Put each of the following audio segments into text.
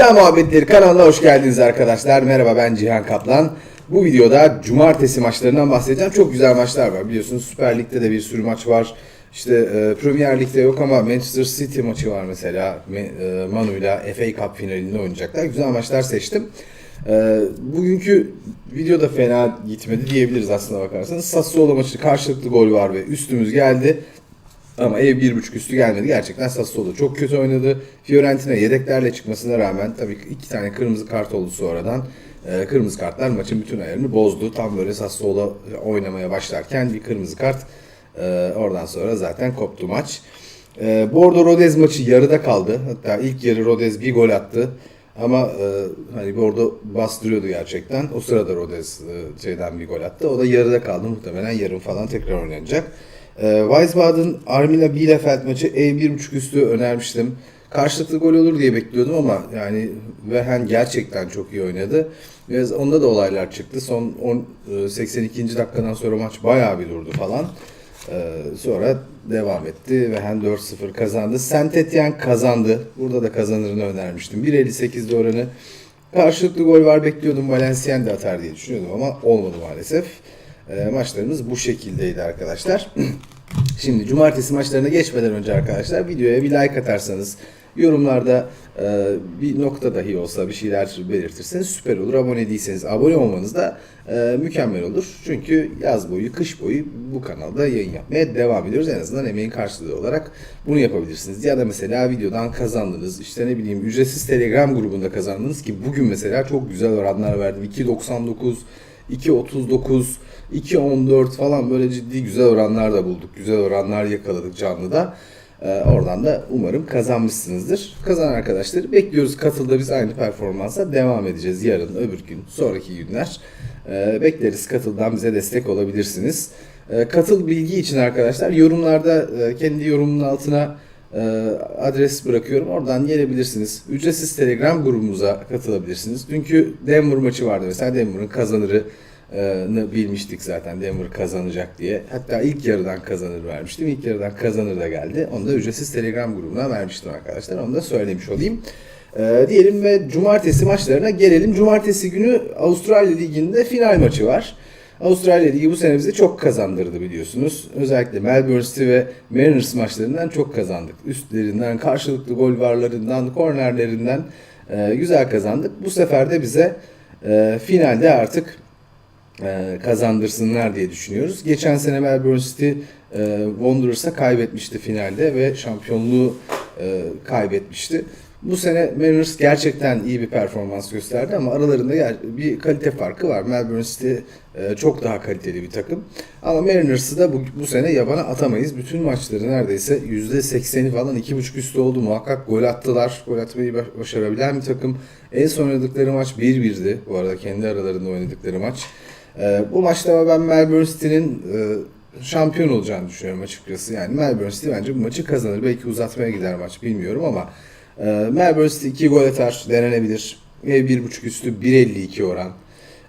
İddia Muhabbetleri kanalına hoş geldiniz arkadaşlar. Merhaba ben Cihan Kaplan. Bu videoda cumartesi maçlarından bahsedeceğim. Çok güzel maçlar var. Biliyorsunuz Süper Lig'de de bir sürü maç var. İşte e, Premier Lig'de yok ama Manchester City maçı var mesela. Me- e, Manu'yla FA Cup finalinde oynayacaklar. Güzel maçlar seçtim. E, bugünkü videoda fena gitmedi diyebiliriz aslında bakarsanız. Sassuolo maçı karşılıklı gol var ve üstümüz geldi. Ama ev bir buçuk üstü gelmedi. Gerçekten Sassuolo çok kötü oynadı. Fiorentina yedeklerle çıkmasına rağmen tabii ki iki tane kırmızı kart oldu sonradan. Ee, kırmızı kartlar maçın bütün ayarını bozdu. Tam böyle Sassuolo oynamaya başlarken bir kırmızı kart. Ee, oradan sonra zaten koptu maç. Ee, Bordo Rodez maçı yarıda kaldı. Hatta ilk yarı Rodez bir gol attı. Ama e, hani Bordo bastırıyordu gerçekten. O sırada Rodez e, şeyden bir gol attı. O da yarıda kaldı. Muhtemelen yarın falan tekrar oynanacak. E, Wiesbaden Arminia Bielefeld maçı E1.5 üstü önermiştim. Karşılıklı gol olur diye bekliyordum ama yani Wehen gerçekten çok iyi oynadı. Biraz onda da olaylar çıktı. Son 10, e, 82. dakikadan sonra maç bayağı bir durdu falan. Ee, sonra devam etti ve hem 4-0 kazandı. Saint Etienne kazandı. Burada da kazanırını önermiştim. 1.58'de oranı. Karşılıklı gol var bekliyordum. Valenciennes de atar diye düşünüyordum ama olmadı maalesef. Ee, maçlarımız bu şekildeydi arkadaşlar. Şimdi cumartesi maçlarına geçmeden önce arkadaşlar videoya bir like atarsanız yorumlarda e, bir nokta dahi olsa bir şeyler belirtirseniz süper olur. Abone değilseniz abone olmanız da e, mükemmel olur. Çünkü yaz boyu, kış boyu bu kanalda yayın yapmaya devam ediyoruz. En azından emeğin karşılığı olarak bunu yapabilirsiniz. Ya da mesela videodan kazandınız, işte ne bileyim ücretsiz Telegram grubunda kazandınız ki bugün mesela çok güzel oranlar verdim. 2.99, 2.39, 2.14 falan böyle ciddi güzel oranlar da bulduk. Güzel oranlar yakaladık canlıda. Ee, oradan da umarım kazanmışsınızdır. Kazanan arkadaşları bekliyoruz. Katılda biz aynı performansa devam edeceğiz. Yarın, öbür gün, sonraki günler. Ee, bekleriz. Katıldan bize destek olabilirsiniz. Ee, katıl bilgi için arkadaşlar yorumlarda e, kendi yorumun altına e, adres bırakıyorum. Oradan gelebilirsiniz. Ücretsiz Telegram grubumuza katılabilirsiniz. Dünkü Denver maçı vardı mesela. Denver'ın kazanırı bilmiştik zaten Denver kazanacak diye. Hatta ilk yarıdan kazanır vermiştim. İlk yarıdan kazanır da geldi. Onu da ücretsiz Telegram grubuna vermiştim arkadaşlar. Onu da söylemiş olayım. E, diyelim ve cumartesi maçlarına gelelim. Cumartesi günü Avustralya Ligi'nde final maçı var. Avustralya Ligi bu sene bize çok kazandırdı biliyorsunuz. Özellikle Melbourne City ve Mariners maçlarından çok kazandık. Üstlerinden, karşılıklı gol varlarından, kornerlerinden e, güzel kazandık. Bu sefer de bize e, finalde artık e, kazandırsınlar diye düşünüyoruz. Geçen sene Melbourne City e, Wanderers'a kaybetmişti finalde ve şampiyonluğu e, kaybetmişti. Bu sene Mariners gerçekten iyi bir performans gösterdi ama aralarında bir kalite farkı var. Melbourne City e, çok daha kaliteli bir takım. Ama Mariners'ı da bu, bu sene yabana atamayız. Bütün maçları neredeyse %80'i falan 2.5 üstü oldu. Muhakkak gol attılar. Gol atmayı baş- başarabilen bir takım. En son oynadıkları maç 1-1'di. Bu arada kendi aralarında oynadıkları maç. Ee, bu maçta ben Melbourne City'nin e, şampiyon olacağını düşünüyorum açıkçası. Yani Melbourne City bence bu maçı kazanır. Belki uzatmaya gider maç bilmiyorum ama e, Melbourne City 2 gol atar denenebilir. Ve 1.5 üstü 1.52 oran.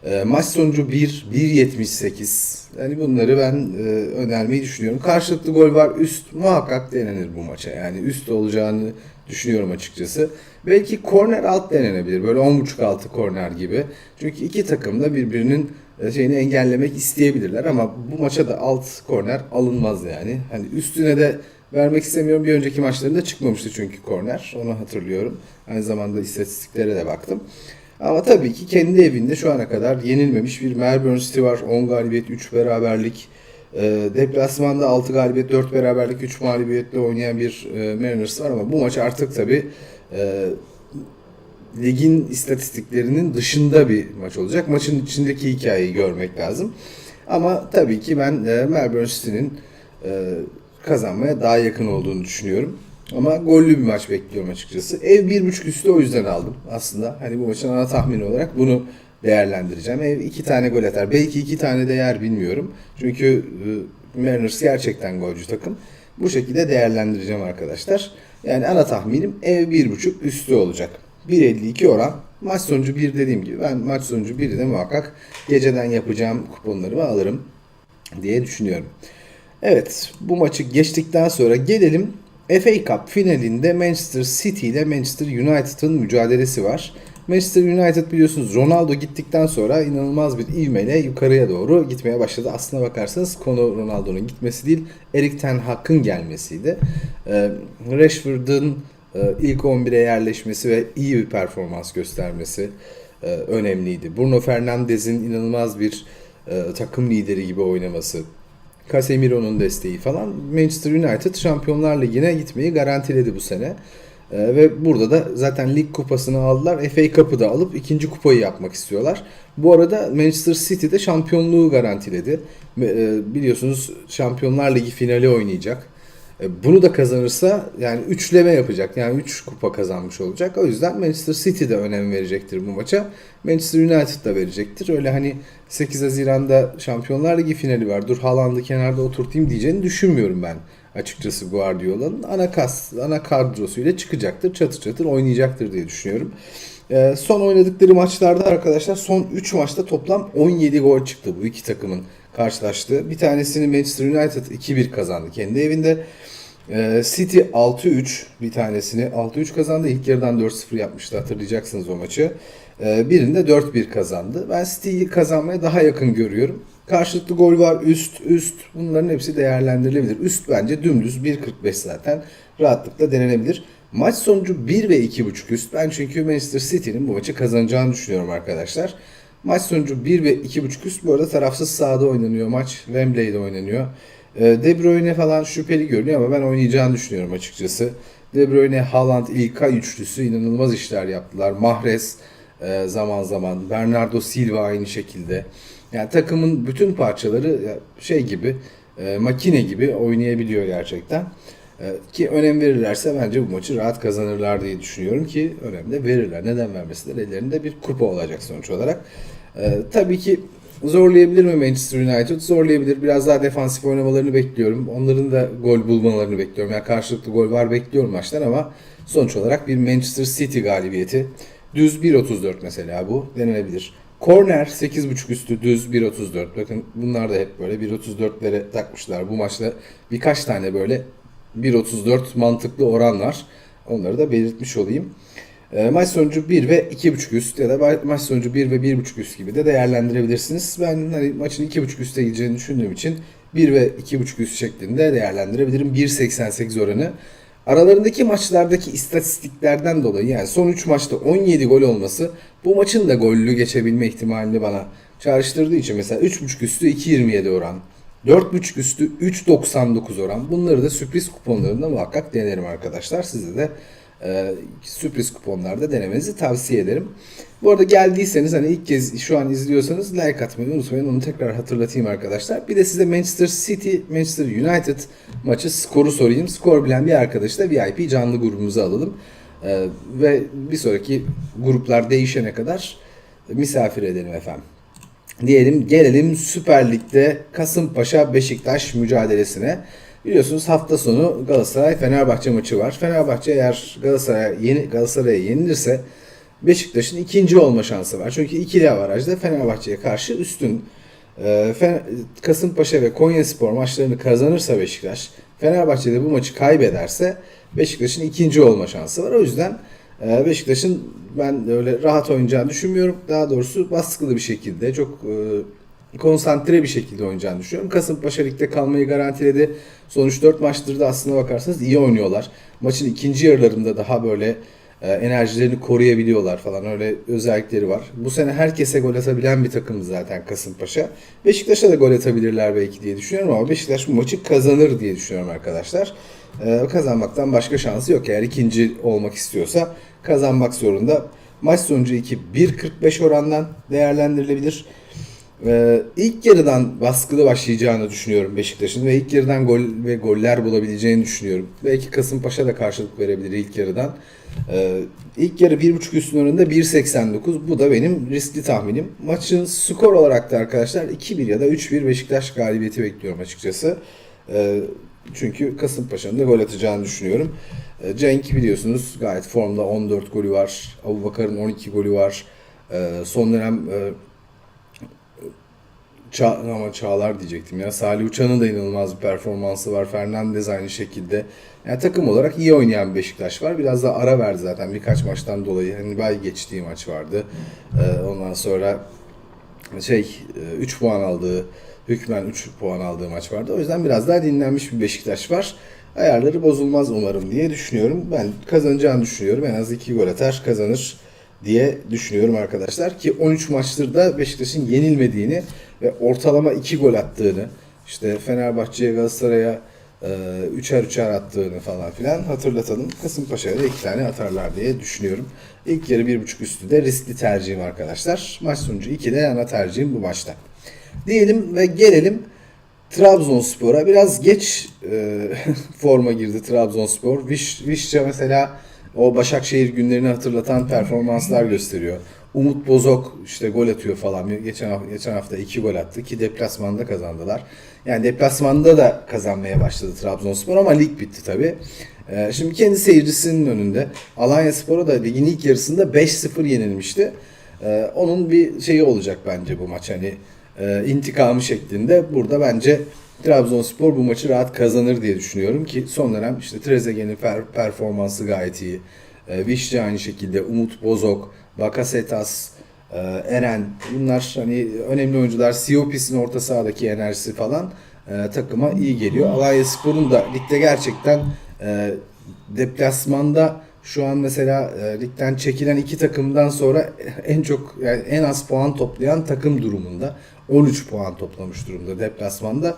E, maç sonucu 1, 1.78. Yani bunları ben e, önermeyi düşünüyorum. Karşılıklı gol var. Üst muhakkak denenir bu maça. Yani üst olacağını düşünüyorum açıkçası. Belki korner alt denenebilir. Böyle 10.5 altı korner gibi. Çünkü iki takım da birbirinin şeyini engellemek isteyebilirler ama bu maça da alt korner alınmaz yani. Hani üstüne de vermek istemiyorum. Bir önceki maçlarında çıkmamıştı çünkü korner. Onu hatırlıyorum. Aynı zamanda istatistiklere de baktım. Ama tabii ki kendi evinde şu ana kadar yenilmemiş bir Melbourne City var. 10 galibiyet, 3 beraberlik. E, deplasmanda 6 galibiyet, 4 beraberlik, 3 mağlubiyetle oynayan bir e, Mariners var ama bu maç artık tabii e, ligin istatistiklerinin dışında bir maç olacak. Maçın içindeki hikayeyi görmek lazım. Ama tabii ki ben e, Melbourne City'nin e, kazanmaya daha yakın olduğunu düşünüyorum. Ama gollü bir maç bekliyorum açıkçası. Ev 1.5 üstü o yüzden aldım aslında. Hani bu maçın ana tahmini olarak bunu değerlendireceğim. Ev iki tane gol atar. Belki iki tane de yer bilmiyorum. Çünkü e, Mariners gerçekten golcü takım. Bu şekilde değerlendireceğim arkadaşlar. Yani ana tahminim ev 1.5 üstü olacak. 1.52 oran. Maç sonucu 1 dediğim gibi ben maç sonucu 1'i de muhakkak geceden yapacağım kuponlarımı alırım diye düşünüyorum. Evet bu maçı geçtikten sonra gelelim FA Cup finalinde Manchester City ile Manchester United'ın mücadelesi var. Manchester United biliyorsunuz Ronaldo gittikten sonra inanılmaz bir ivmeyle yukarıya doğru gitmeye başladı. Aslına bakarsanız konu Ronaldo'nun gitmesi değil, Erik Ten Hag'ın gelmesiydi. Ee, Rashford'un e, ilk 11'e yerleşmesi ve iyi bir performans göstermesi e, önemliydi. Bruno Fernandes'in inanılmaz bir e, takım lideri gibi oynaması, Casemiro'nun desteği falan Manchester United Şampiyonlar Ligi'ne gitmeyi garantiledi bu sene. Ee, ve burada da zaten lig kupasını aldılar. FA Cup'ı da alıp ikinci kupayı yapmak istiyorlar. Bu arada Manchester City de şampiyonluğu garantiledi. E, biliyorsunuz Şampiyonlar Ligi finali oynayacak. E, bunu da kazanırsa yani üçleme yapacak. Yani 3 kupa kazanmış olacak. O yüzden Manchester City de önem verecektir bu maça. Manchester United da verecektir. Öyle hani 8 Haziran'da Şampiyonlar Ligi finali var. Dur Haaland'ı kenarda oturtayım diyeceğini düşünmüyorum ben açıkçası Guardiola'nın. Ana kas, ana kadrosuyla çıkacaktır. Çatır çatır oynayacaktır diye düşünüyorum. E, son oynadıkları maçlarda arkadaşlar son 3 maçta toplam 17 gol çıktı bu iki takımın karşılaştığı. Bir tanesini Manchester United 2-1 kazandı kendi evinde. Ee, City 6-3 bir tanesini 6-3 kazandı. İlk yarıdan 4-0 yapmıştı hatırlayacaksınız o maçı. Ee, birinde 4-1 kazandı. Ben City'yi kazanmaya daha yakın görüyorum. Karşılıklı gol var üst üst bunların hepsi değerlendirilebilir. Üst bence dümdüz 1.45 zaten rahatlıkla denenebilir. Maç sonucu 1 ve 2.5 üst. Ben çünkü Manchester City'nin bu maçı kazanacağını düşünüyorum arkadaşlar. Maç sonucu 1 ve 2.5 üst. Bu arada tarafsız sahada oynanıyor maç. Wembley'de oynanıyor. Ee, De Bruyne falan şüpheli görünüyor ama ben oynayacağını düşünüyorum açıkçası. De Bruyne, Haaland, İlkay üçlüsü inanılmaz işler yaptılar. Mahrez e, zaman zaman, Bernardo Silva aynı şekilde. Yani takımın bütün parçaları şey gibi, e, makine gibi oynayabiliyor gerçekten. E, ki önem verirlerse bence bu maçı rahat kazanırlar diye düşünüyorum ki önem de verirler. Neden vermesinler? Ellerinde bir kupa olacak sonuç olarak. Tabii ki Zorlayabilir mi Manchester United? Zorlayabilir. Biraz daha defansif oynamalarını bekliyorum. Onların da gol bulmalarını bekliyorum. Yani karşılıklı gol var bekliyorum maçtan ama sonuç olarak bir Manchester City galibiyeti. Düz 1.34 mesela bu denenebilir. Corner 8.5 üstü düz 1.34. Bakın bunlar da hep böyle 1.34'lere takmışlar. Bu maçta birkaç tane böyle 1.34 mantıklı oran var. Onları da belirtmiş olayım. E, maç sonucu 1 ve 2.5 üst ya da maç sonucu 1 ve 1.5 üst gibi de değerlendirebilirsiniz. Ben hani maçın 2.5 üste gideceğini düşündüğüm için 1 ve 2.5 üst şeklinde değerlendirebilirim. 1.88 oranı. Aralarındaki maçlardaki istatistiklerden dolayı yani son 3 maçta 17 gol olması bu maçın da gollü geçebilme ihtimalini bana çağrıştırdığı için mesela 3.5 üstü 2.27 oran. 4.5 üstü 3.99 oran. Bunları da sürpriz kuponlarında muhakkak denerim arkadaşlar. Size de e, sürpriz kuponlarda denemenizi tavsiye ederim. Bu arada geldiyseniz hani ilk kez şu an izliyorsanız like atmayı unutmayın. Onu tekrar hatırlatayım arkadaşlar. Bir de size Manchester City, Manchester United maçı skoru sorayım. Skor bilen bir arkadaşı da VIP canlı grubumuza alalım. Ee, ve bir sonraki gruplar değişene kadar misafir edelim efendim. Diyelim gelelim Süper Lig'de Kasımpaşa Beşiktaş mücadelesine. Biliyorsunuz hafta sonu Galatasaray Fenerbahçe maçı var. Fenerbahçe eğer Galatasaray yeni Galatasaray'a yenilirse Beşiktaş'ın ikinci olma şansı var. Çünkü ikili avarajda Fenerbahçe'ye karşı üstün. Ee, Kasımpaşa ve Konyaspor maçlarını kazanırsa Beşiktaş, Fenerbahçe de bu maçı kaybederse Beşiktaş'ın ikinci olma şansı var. O yüzden e, Beşiktaş'ın ben öyle rahat oynayacağını düşünmüyorum. Daha doğrusu baskılı bir şekilde çok e, konsantre bir şekilde oynayacağını düşünüyorum. Kasımpaşa ligde kalmayı garantiledi. Sonuç 4 maçtır da aslına bakarsanız iyi oynuyorlar. Maçın ikinci yarılarında daha böyle e, enerjilerini koruyabiliyorlar falan öyle özellikleri var. Bu sene herkese gol atabilen bir takım zaten Kasımpaşa. Beşiktaş'a da gol atabilirler belki diye düşünüyorum ama Beşiktaş bu maçı kazanır diye düşünüyorum arkadaşlar. E, kazanmaktan başka şansı yok. Eğer ikinci olmak istiyorsa kazanmak zorunda. Maç sonucu 2 1.45 orandan değerlendirilebilir. Ee, ilk yarıdan baskılı başlayacağını düşünüyorum Beşiktaş'ın ve ilk yarıdan gol ve goller bulabileceğini düşünüyorum. Belki Kasımpaşa da karşılık verebilir ilk yarıdan. Ee, ilk yarı 1.5 üstün önünde 1.89 bu da benim riskli tahminim. Maçın skor olarak da arkadaşlar 2-1 ya da 3-1 Beşiktaş galibiyeti bekliyorum açıkçası. Ee, çünkü Kasımpaşa'nın da gol atacağını düşünüyorum. Ee, Cenk biliyorsunuz gayet formda 14 golü var. Abubakar'ın 12 golü var. Ee, son dönem e, Ça ama Çağlar diyecektim ya. Salih Uçan'ın da inanılmaz bir performansı var. Fernandez aynı şekilde. Yani takım olarak iyi oynayan Beşiktaş var. Biraz da ara verdi zaten birkaç maçtan dolayı. Hani bay geçtiği maç vardı. Ee, ondan sonra şey 3 puan aldığı hükmen 3 puan aldığı maç vardı. O yüzden biraz daha dinlenmiş bir Beşiktaş var. Ayarları bozulmaz umarım diye düşünüyorum. Ben kazanacağını düşünüyorum. En az 2 gol atar kazanır diye düşünüyorum arkadaşlar. Ki 13 maçtır da Beşiktaş'ın yenilmediğini ve ortalama 2 gol attığını işte Fenerbahçe'ye Galatasaray'a e, üçer üçer attığını falan filan hatırlatalım. Kasımpaşa'ya da iki tane atarlar diye düşünüyorum. İlk yarı bir buçuk üstü de riskli tercihim arkadaşlar. Maç sonucu 2'de ana tercihim bu maçta. Diyelim ve gelelim Trabzonspor'a. Biraz geç e, forma girdi Trabzonspor. Viş, Vişça mesela o Başakşehir günlerini hatırlatan performanslar gösteriyor. Umut Bozok işte gol atıyor falan. Geçen geçen hafta iki gol attı ki deplasmanda kazandılar. Yani deplasmanda da kazanmaya başladı Trabzonspor ama lig bitti tabi. Ee, şimdi kendi seyircisinin önünde Alanya Spor'a da ligin ilk yarısında 5-0 yenilmişti. Ee, onun bir şeyi olacak bence bu maç hani e, intikamı şeklinde. Burada bence Trabzonspor bu maçı rahat kazanır diye düşünüyorum ki son dönem işte Trezeguet'in per- performansı gayet iyi. E, Vişça aynı şekilde, Umut Bozok, Bakasetas, e, Eren bunlar hani önemli oyuncular. Siopis'in orta sahadaki enerjisi falan e, takıma iyi geliyor. Alanya Spor'un da ligde gerçekten e, deplasmanda şu an mesela e, ligden çekilen iki takımdan sonra en çok yani en az puan toplayan takım durumunda. 13 puan toplamış durumda deplasmanda.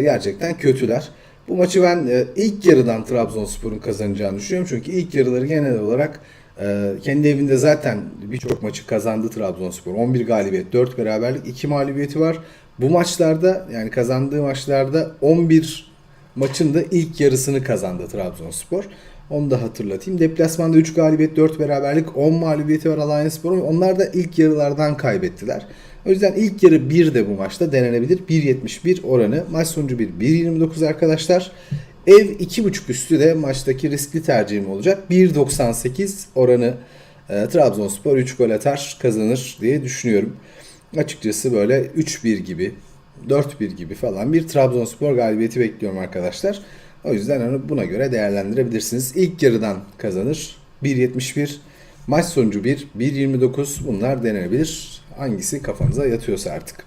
Gerçekten kötüler. Bu maçı ben ilk yarıdan Trabzonspor'un kazanacağını düşünüyorum. Çünkü ilk yarıları genel olarak e, kendi evinde zaten birçok maçı kazandı Trabzonspor. 11 galibiyet, 4 beraberlik, 2 mağlubiyeti var. Bu maçlarda yani kazandığı maçlarda 11 maçın da ilk yarısını kazandı Trabzonspor. Onu da hatırlatayım. Deplasmanda 3 galibiyet, 4 beraberlik, 10 mağlubiyeti var Alanyaspor'un. Onlar da ilk yarılardan kaybettiler. O yüzden ilk yarı 1 de bu maçta denenebilir. 1.71 oranı. Maç sonucu 1. 1.29 arkadaşlar. Ev 2.5 üstü de maçtaki riskli tercihim olacak. 1.98 oranı e, Trabzonspor 3 gol atar kazanır diye düşünüyorum. Açıkçası böyle 3-1 gibi 4-1 gibi falan bir Trabzonspor galibiyeti bekliyorum arkadaşlar. O yüzden onu buna göre değerlendirebilirsiniz. İlk yarıdan kazanır. 1.71 maç sonucu 1, 1.29 bunlar denenebilir. Hangisi kafanıza yatıyorsa artık.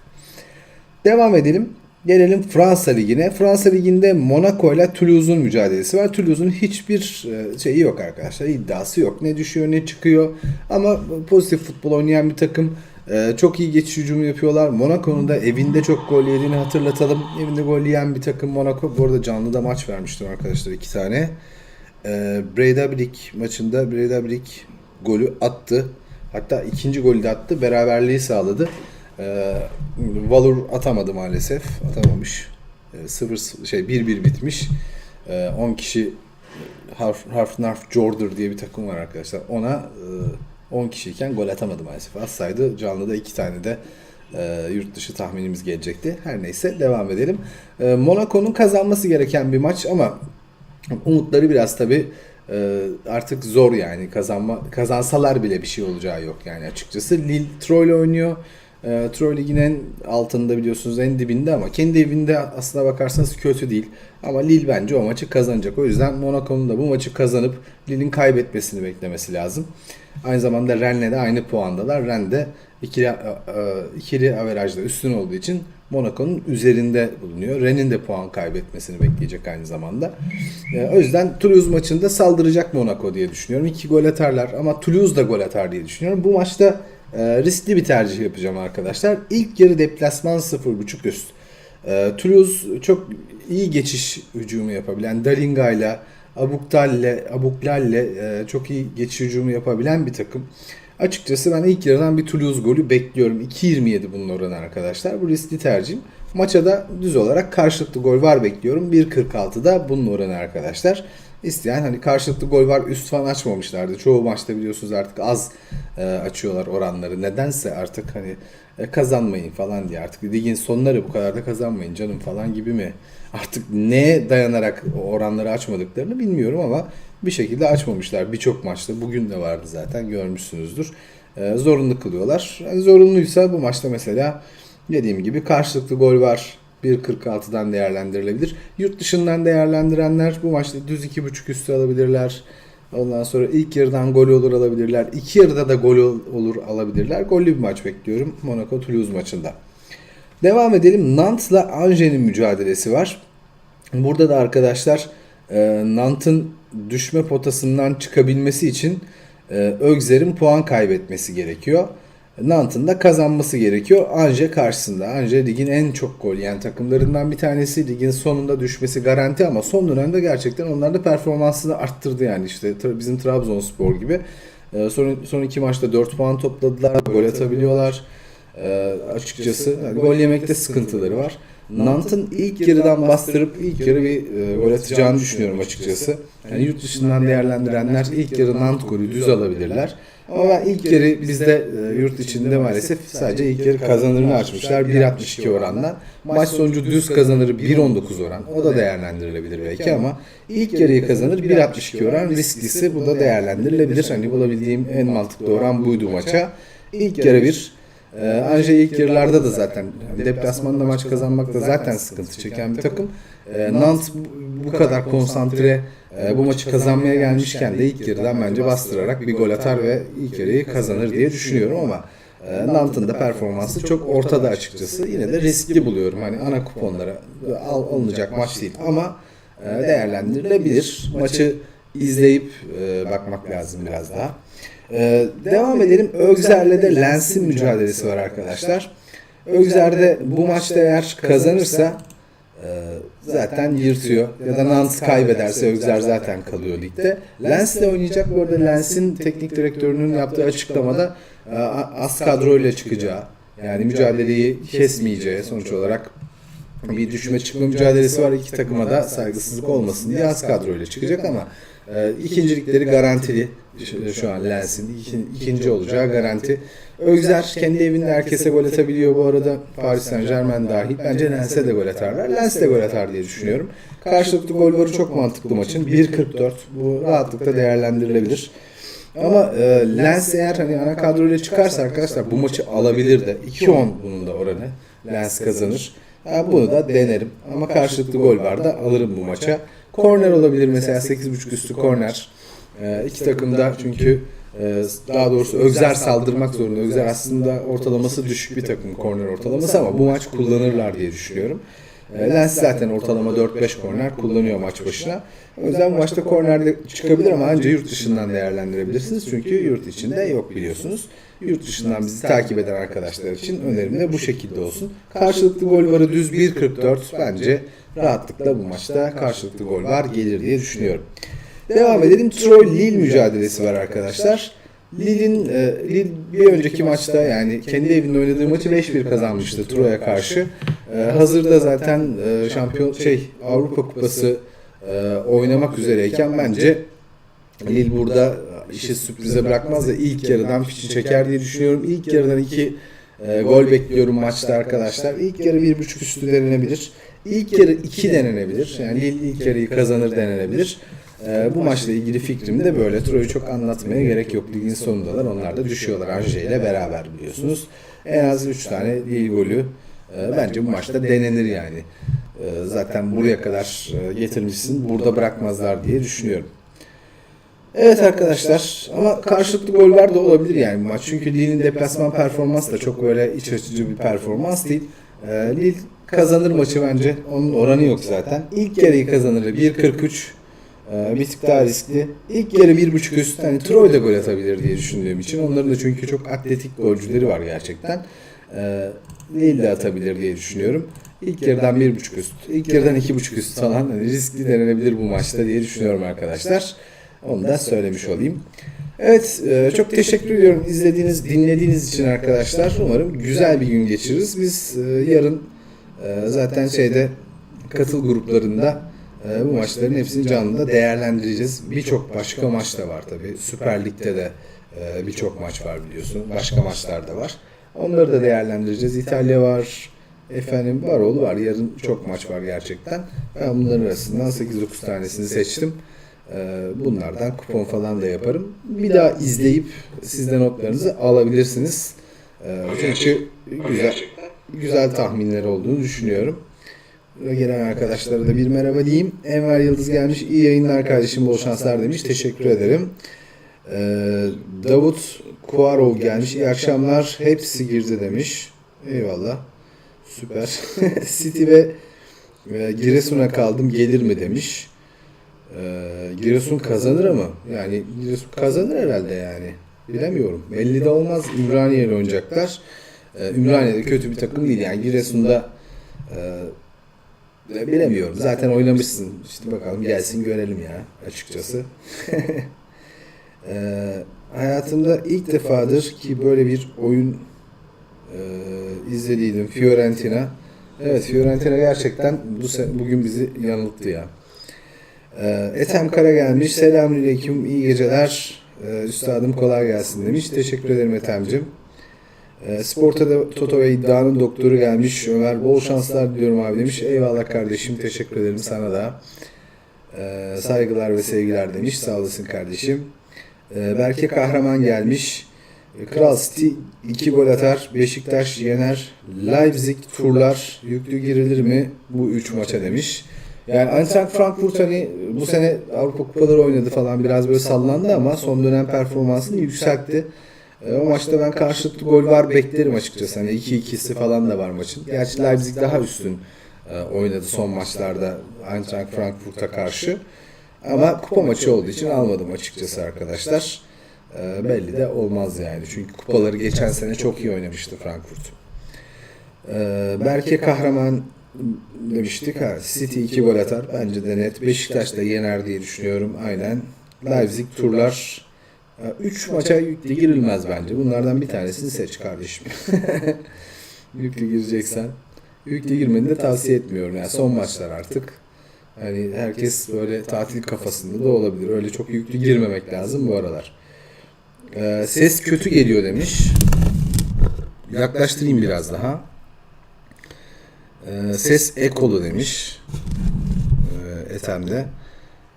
Devam edelim. Gelelim Fransa Ligi'ne. Fransa Ligi'nde Monaco ile Toulouse'un mücadelesi var. Toulouse'un hiçbir e, şeyi yok arkadaşlar. iddiası yok. Ne düşüyor ne çıkıyor. Ama pozitif futbol oynayan bir takım. E, Çok iyi geçiş hücumu yapıyorlar. Monaco'nun da evinde çok gol yediğini hatırlatalım. Evinde gol yiyen bir takım Monaco. Bu arada canlı da maç vermiştim arkadaşlar iki tane. E, Breda Brik maçında Breda Brik golü attı. Hatta ikinci golü de attı. Beraberliği sağladı. Ee, Valur atamadı maalesef. Atamamış. Ee, 0 şey 1-1 bitmiş. Ee, 10 kişi Harf Harf Narf Jordur diye bir takım var arkadaşlar. Ona e, 10 kişiyken gol atamadı maalesef. Atsaydı canlıda iki tane de e, yurt dışı tahminimiz gelecekti. Her neyse devam edelim. E, Monaco'nun kazanması gereken bir maç ama umutları biraz tabi artık zor yani kazanma kazansalar bile bir şey olacağı yok yani açıkçası. Lille Troy'le oynuyor. E, Troy Lig'in en altında biliyorsunuz en dibinde ama kendi evinde aslına bakarsanız kötü değil. Ama Lille bence o maçı kazanacak. O yüzden Monaco'nun da bu maçı kazanıp Lille'in kaybetmesini beklemesi lazım. Aynı zamanda Rennes'le de aynı puandalar. Rennes de ikili, e, ikili averajda üstün olduğu için Monaco'nun üzerinde bulunuyor. Rennes'in de puan kaybetmesini bekleyecek aynı zamanda. E, o yüzden Toulouse maçında saldıracak Monaco diye düşünüyorum. İki gol atarlar ama Toulouse da gol atar diye düşünüyorum. Bu maçta e, riskli bir tercih yapacağım arkadaşlar. İlk yarı deplasman 0.5 üst. E, Toulouse çok iyi geçiş hücumu yapabilen Dalinga ile Abuktal'le Abuklal'le e, çok iyi geçiş hücumu yapabilen bir takım. Açıkçası ben ilk yarıdan bir Toulouse golü bekliyorum. 2.27 bunun oranı arkadaşlar. Bu riskli tercihim. Maça da düz olarak karşılıklı gol var bekliyorum. 1.46'da bunun oranı arkadaşlar. İsteyen hani karşılıklı gol var üst falan açmamışlardı. Çoğu maçta biliyorsunuz artık az e, açıyorlar oranları. Nedense artık hani e, kazanmayın falan diye artık ligin sonları bu kadar da kazanmayın canım falan gibi mi? Artık neye dayanarak oranları açmadıklarını bilmiyorum ama bir şekilde açmamışlar birçok maçta. Bugün de vardı zaten görmüşsünüzdür. E, zorunlu kılıyorlar. Yani zorunluysa bu maçta mesela Dediğim gibi karşılıklı gol var. 1.46'dan değerlendirilebilir. Yurt dışından değerlendirenler bu maçta düz 2.5 üstü alabilirler. Ondan sonra ilk yarıdan gol olur alabilirler. İki yarıda da gol ol- olur alabilirler. Gollü bir maç bekliyorum Monaco Toulouse maçında. Devam edelim. Nantes'la Angers' mücadelesi var. Burada da arkadaşlar e, Nantes'ın düşme potasından çıkabilmesi için e, Ögzer'in puan kaybetmesi gerekiyor. Nantes'ın da kazanması gerekiyor Angers karşısında. Angers ligin en çok gol yiyen takımlarından bir tanesi. Ligin sonunda düşmesi garanti ama son dönemde gerçekten onlar da performansını arttırdı yani işte bizim Trabzonspor gibi. E, son, son iki maçta 4 puan topladılar, gol atabiliyorlar. E, açıkçası yani gol yemekte sıkıntıları var. Nant'ın ilk yarıdan bastırıp ilk yarı bir e, gol atacağını düşünüyorum açıkçası. Yani yurt dışından değerlendirenler ilk yarı Nant golü düz alabilirler. Ama ben ilk yarı bizde e, yurt içinde maalesef sadece ilk yarı kazanırını açmışlar 1.62 oranla. Maç sonucu düz kazanır 1.19 oran. O da değerlendirilebilir belki ama ilk yarıyı kazanır 1.62 oran risklisi bu da değerlendirilebilir. Hani bulabildiğim en mantıklı oran buydu maça. İlk yarı bir ee, Anje ilk yarılarda da zaten yani deplasmanda maç kazanmakta zaten sıkıntı çeken bir takım. Ee, Nantes bu- kadar konsantre e, bu maçı kazanmaya gelmişken de ilk yarıdan bence bastırarak bir gol atar ve ilk yarıyı kazanır diye düşünüyorum ama e, Nantes'ın da performansı çok ortada açıkçası. Yine de riskli buluyorum. Hani ana kuponlara al, alınacak maç değil ama e, değerlendirilebilir. Maçı izleyip e, bakmak lazım biraz daha. Ee, devam edelim. Ögzer'le de Lens'in mücadelesi var arkadaşlar. Ögzer de bu maçta eğer kazanırsa e, zaten yırtıyor. Ya da Nantes kaybederse Ögzer zaten kalıyor ligde. Lens de oynayacak. Bu arada Lens'in teknik direktörünün yaptığı açıklamada e, az kadroyla çıkacağı yani mücadeleyi kesmeyeceği sonuç olarak bir düşme çıkma mücadelesi var. İki takıma da saygısızlık olmasın diye az kadroyla çıkacak ama e, ikincilikleri garantili şu, şu an Lens'in iki, ikinci olacağı garanti. Ögzer kendi evinde herkese gol atabiliyor bu arada. Paris Saint Germain dahil. Bence Lens'e de gol atarlar. Lens de gol atar diye düşünüyorum. Karşılıklı gol varı çok mantıklı maçın. 1.44 bu rahatlıkla değerlendirilebilir. Ama e, Lens eğer hani ana kadroyla çıkarsa arkadaşlar bu maçı alabilir de 2-10 bunun da oranı. Lens kazanır. Ha, bunu da denerim. Ama karşılıklı gol var da alırım bu maça. Korner olabilir mesela 8.5 üstü korner. E, iki takım da çünkü e, daha doğrusu Ögzer saldırmak zorunda. Ögzer aslında ortalaması düşük bir takım korner ortalaması ama bu maç kullanırlar diye düşünüyorum. E, Lens zaten ortalama 4-5 korner kullanıyor maç başına. O yüzden bu maçta kornerde çıkabilir ama ancak yurt dışından değerlendirebilirsiniz. Çünkü yurt içinde yok biliyorsunuz. Yurt dışından bizi takip eden arkadaşlar için önerim de bu şekilde olsun. Karşılıklı gol varı düz 1.44 bence rahatlıkla bu maçta karşılıklı gol var gelir diye düşünüyorum. Devam edelim. Troy Lille mücadelesi var arkadaşlar. Lille'in e, Lille bir önceki maçta yani kendi evinde oynadığı maçı 5-1 kazanmıştı Troy'a karşı. E, hazırda zaten e, şampiyon şey Avrupa Kupası e, oynamak üzereyken bence Lille burada işi sürprize bırakmaz da ilk yarıdan fişi çeker diye düşünüyorum. İlk yarıdan iki e, gol bekliyorum maçta arkadaşlar. İlk yarı bir buçuk üstü denenebilir. İlk yarı iki denenebilir. Yani Lille ilk yarıyı kazanır denenebilir. E, bu maçla ilgili fikrim de böyle. Troy'u çok anlatmaya gerek yok. Ligin sonundalar. Onlar da düşüyorlar Angers ile beraber biliyorsunuz. En az 3 tane Lille golü e, bence bu maçta denenir yani. E, zaten buraya kadar e, getirmişsin. Burada bırakmazlar diye düşünüyorum. Evet arkadaşlar ama karşılıklı goller de olabilir yani bu maç. Çünkü Lille'in deplasman performansı da çok böyle iç açıcı bir performans değil. Ee, Lille kazanır maçı bence. Onun oranı yok zaten. İlk yarıyı kazanır. 1.43 ee, bir tık daha riskli. İlk yarı 1.5 üst. Hani Troy da gol atabilir diye düşündüğüm için. Onların da çünkü çok atletik golcüleri var gerçekten. Ee, Lille de atabilir diye düşünüyorum. İlk yarıdan 1.5 üst. İlk yarıdan 2.5 üst falan. Hani riskli denenebilir bu maçta diye düşünüyorum arkadaşlar. Onu da söylemiş olayım. Evet, e, çok teşekkür ediyorum izlediğiniz, dinlediğiniz için arkadaşlar. Umarım güzel bir gün geçiririz. Biz e, yarın e, zaten şeyde katıl gruplarında e, bu maçların hepsini canlı da değerlendireceğiz. Birçok başka maç da var tabii. Süper Lig'de de e, birçok maç var biliyorsun. Başka maçlar da var. Onları da değerlendireceğiz. İtalya var, efendim Baroğlu var. Yarın çok maç var gerçekten. Ben bunların arasından 8-9 tanesini seçtim. Ee, Bunlardan kupon falan da yaparım. Bir daha izleyip sizden notlarınızı alabilirsiniz. Ee, Çünkü güzel güzel tahminler olduğunu düşünüyorum. Gelen arkadaşlara da bir merhaba diyeyim. Enver Yıldız gelmiş. İyi yayınlar kardeşim bol şanslar demiş. Teşekkür ederim. Ee, Davut Kuarov gelmiş. İyi akşamlar. Hepsi girdi demiş. Eyvallah. Süper. City ve e, Giresun'a kaldım gelir mi demiş. Ee, Giresun kazanır ama yani Giresun kazanır herhalde yani. Bilemiyorum. Belli de olmaz. Ümraniye ile oynayacaklar. Ee, Ümraniye de kötü bir takım değil. Yani Giresun'da e, bilemiyorum. Zaten oynamışsın. İşte bakalım gelsin görelim ya açıkçası. Ee, hayatımda ilk defadır ki böyle bir oyun e, izlediydim. Fiorentina. Evet Fiorentina gerçekten bu bugün bizi yanılttı ya. Ee, Ethem Kara gelmiş. Selamünaleyküm. iyi geceler. Ee, üstadım kolay gelsin demiş. Teşekkür ederim Ethem'cim. Sporta da Toto ve iddianın doktoru gelmiş. Ömer bol şanslar diliyorum abi demiş. Eyvallah kardeşim. Teşekkür ederim sana da. Ee, saygılar ve sevgiler demiş. Sağ olasın kardeşim. Ee, Berke Kahraman gelmiş. Ee, Kral City 2 gol atar. Beşiktaş yener. Leipzig turlar. Yüklü girilir mi bu 3 maça demiş. Yani Eintracht Frankfurt hani bu sene Avrupa Kupaları oynadı falan biraz böyle sallandı ama son dönem performansını yükseltti. E, o maçta ben karşılıklı gol var beklerim açıkçası. Hani 2-2'si falan da var maçın. Gerçi Leipzig daha üstün e, oynadı son maçlarda Eintracht Frankfurt'a karşı. Ama kupa maçı olduğu için almadım açıkçası arkadaşlar. E, belli de olmaz yani. Çünkü kupaları geçen sene çok iyi oynamıştı Frankfurt. E, Berke Kahraman demiştik. Ha, City 2 gol atar. Bence de net. Beşiktaş da yener diye düşünüyorum. Aynen. Leipzig turlar 3 maça yüklü girilmez bence. Bunlardan bir tanesini seç kardeşim. yüklü gireceksen. Yüklü girmeni de tavsiye etmiyorum. Yani son maçlar artık. Hani herkes böyle tatil kafasında da olabilir. Öyle çok yüklü girmemek lazım bu aralar. Ee, ses kötü geliyor demiş. Yaklaştırayım biraz daha. Ee, ses ekolu demiş. Ee, Ethem'de.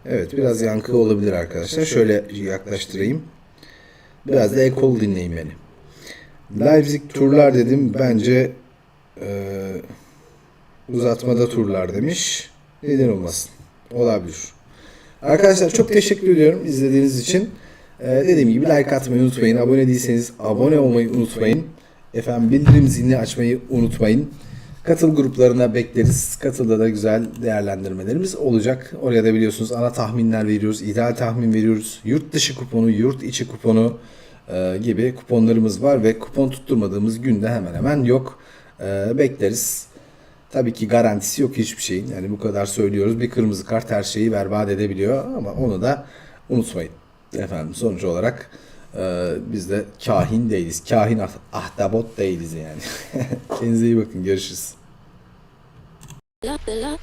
Evet biraz yankı olabilir arkadaşlar. Şöyle yaklaştırayım. Biraz da ekol dinleyin beni. Leipzig turlar dedim. Bence e, uzatmada turlar demiş. Neden olmasın? Olabilir. Arkadaşlar çok teşekkür ediyorum izlediğiniz için. Ee, dediğim gibi like atmayı unutmayın. Abone değilseniz abone olmayı unutmayın. Efendim bildirim zilini açmayı unutmayın. Katıl gruplarına bekleriz. Katılda da güzel değerlendirmelerimiz olacak. Oraya da biliyorsunuz ana tahminler veriyoruz. ideal tahmin veriyoruz. Yurt dışı kuponu, yurt içi kuponu e, gibi kuponlarımız var ve kupon tutturmadığımız günde hemen hemen yok. E, bekleriz. Tabii ki garantisi yok hiçbir şeyin. Yani bu kadar söylüyoruz. Bir kırmızı kart her şeyi berbat edebiliyor ama onu da unutmayın. Efendim sonuç olarak ee, biz de kahin değiliz. Kahin ah değiliz yani. Kendinize iyi bakın. Görüşürüz. Love the love.